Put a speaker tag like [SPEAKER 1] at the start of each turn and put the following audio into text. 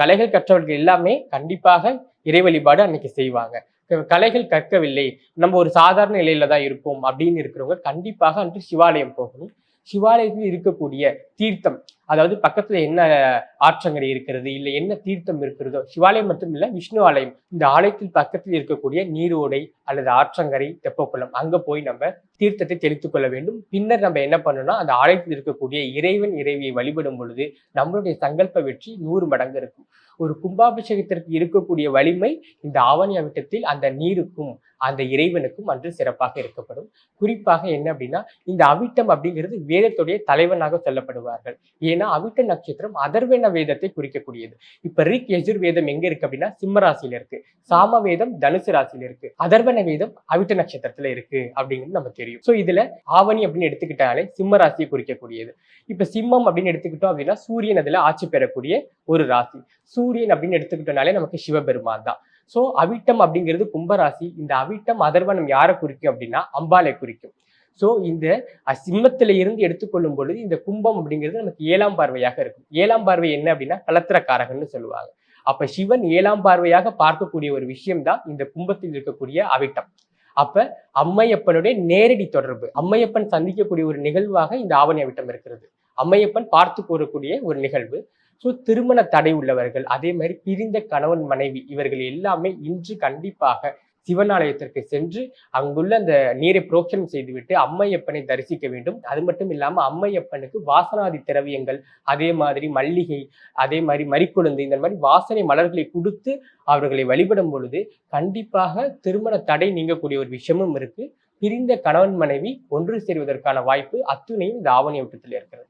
[SPEAKER 1] கலைகள் கற்றவர்கள் எல்லாமே கண்டிப்பாக இறை வழிபாடு அன்னைக்கு செய்வாங்க. கலைகள் கற்கவில்லை. நம்ம ஒரு சாதாரண நிலையில தான் இருப்போம் அப்படின்னு இருக்கிறவங்க கண்டிப்பாக அன்று சிவாலயம் போகணும். சிவாலயத்தில் இருக்கக்கூடிய தீர்த்தம் அதாவது பக்கத்துல என்ன ஆற்றங்கரை இருக்கிறது இல்லை என்ன தீர்த்தம் இருக்கிறதோ சிவாலயம் மட்டும் இல்ல விஷ்ணு ஆலயம். இந்த ஆலயத்தில் பக்கத்தில் இருக்கக்கூடிய நீரோடை அல்லது ஆற்றங்கரை தெப்பக்குளம் அங்க போய் நம்ம தீர்த்தத்தை தெளித்துக் கொள்ள வேண்டும். பின்னர் நம்ம என்ன பண்ணணும்னா அந்த ஆலயத்தில் இருக்கக்கூடிய இறைவன் இறைவியை வழிபடும் பொழுது நம்மளுடைய சங்கல்ப வெற்றி நூறு மடங்கு இருக்கும். ஒரு கும்பாபிஷேகத்திற்கு இருக்கக்கூடிய வலிமை இந்த ஆவணி அவிட்டத்தில் அந்த நீருக்கும் அந்த இறைவனுக்கும் அன்று சிறப்பாக இருக்கப்படும் குறிப்பாக என்ன அப்படின்னா இந்த அவிட்டம் அப்படிங்கிறது வேதத்துடைய தலைவனாக சொல்லப்படுவார்கள். ஏன்னா அவிட்ட நட்சத்திரம் அதர்வன வேதத்தை குறிக்கக்கூடியது. இப்ப ரிக் எஜுர் வேதம் எங்க இருக்கு அப்படின்னா சிம்ம ராசியில இருக்கு. சாம வேதம் தனுசு ராசியில இருக்கு. அதர்வன வேதம் அவிட்ட நட்சத்திரத்துல இருக்கு அப்படிங்கிறது நமக்கு தெரியும். சோ இதுல ஆவணி அப்படின்னு எடுத்துக்கிட்டாலே சிம்ம ராசியை குறிக்கக்கூடியது. இப்ப சிம்மம் அப்படின்னு எடுத்துக்கிட்டோம் அப்படின்னா சூரியன் அதுல ஆட்சி பெறக்கூடிய ஒரு ராசி. சூரியன் அப்படின்னு எடுத்துக்கிட்டோம்னாலே நமக்கு சிவபெருமான் தான். ஸோ அவிட்டம் அப்படிங்கிறது கும்பராசி. இந்த அவிட்டம் அதர்வனம் யாரை குறிக்கும் அப்படின்னா அம்பாலை குறிக்கும். ஸோ இந்த சிம்மத்தில் இருந்து எடுத்துக்கொள்ளும் பொழுது இந்த கும்பம் அப்படிங்கிறது நமக்கு ஏழாம் பார்வையாக இருக்கும். ஏழாம் பார்வை என்ன அப்படின்னா கலத்திரக்காரகன்னு சொல்லுவாங்க. அப்ப சிவன் ஏழாம் பார்வையாக பார்க்கக்கூடிய ஒரு விஷயம் தான் இந்த கும்பத்தில் இருக்கக்கூடிய அவிட்டம். அப்ப அம்மையப்பனுடைய நேரடி தொடர்பு. அம்மையப்பன் சந்திக்கக்கூடிய ஒரு நிகழ்வாக இந்த ஆவணி அவிட்டம் இருக்கிறது. அம்மையப்பன் பார்த்து கூறக்கூடிய ஒரு நிகழ்வு. ஸோ திருமண தடை உள்ளவர்கள் அதே மாதிரி பிரிந்த கணவன் மனைவி இவர்கள் எல்லாமே இன்று கண்டிப்பாக சிவனாலயத்திற்கு சென்று அங்குள்ள அந்த நீரை புரோக்ஷனம் செய்துவிட்டு அம்மையப்பனை தரிசிக்க வேண்டும். அது மட்டும் இல்லாமல் அம்மையப்பனுக்கு வாசனாதி திரவியங்கள் அதே மாதிரி மல்லிகை அதே மாதிரி மறிக்குழுந்து இந்த மாதிரி வாசனை மலர்களை கொடுத்து அவர்களை வழிபடும் பொழுது கண்டிப்பாக திருமண தடை நீங்கக்கூடிய ஒரு விஷயமும் இருக்கு. பிரிந்த கணவன் மனைவி ஒன்று சேருவதற்கான வாய்ப்பு அத்துணையும் இந்த ஆவணி வட்டத்தில் இருக்கிறது.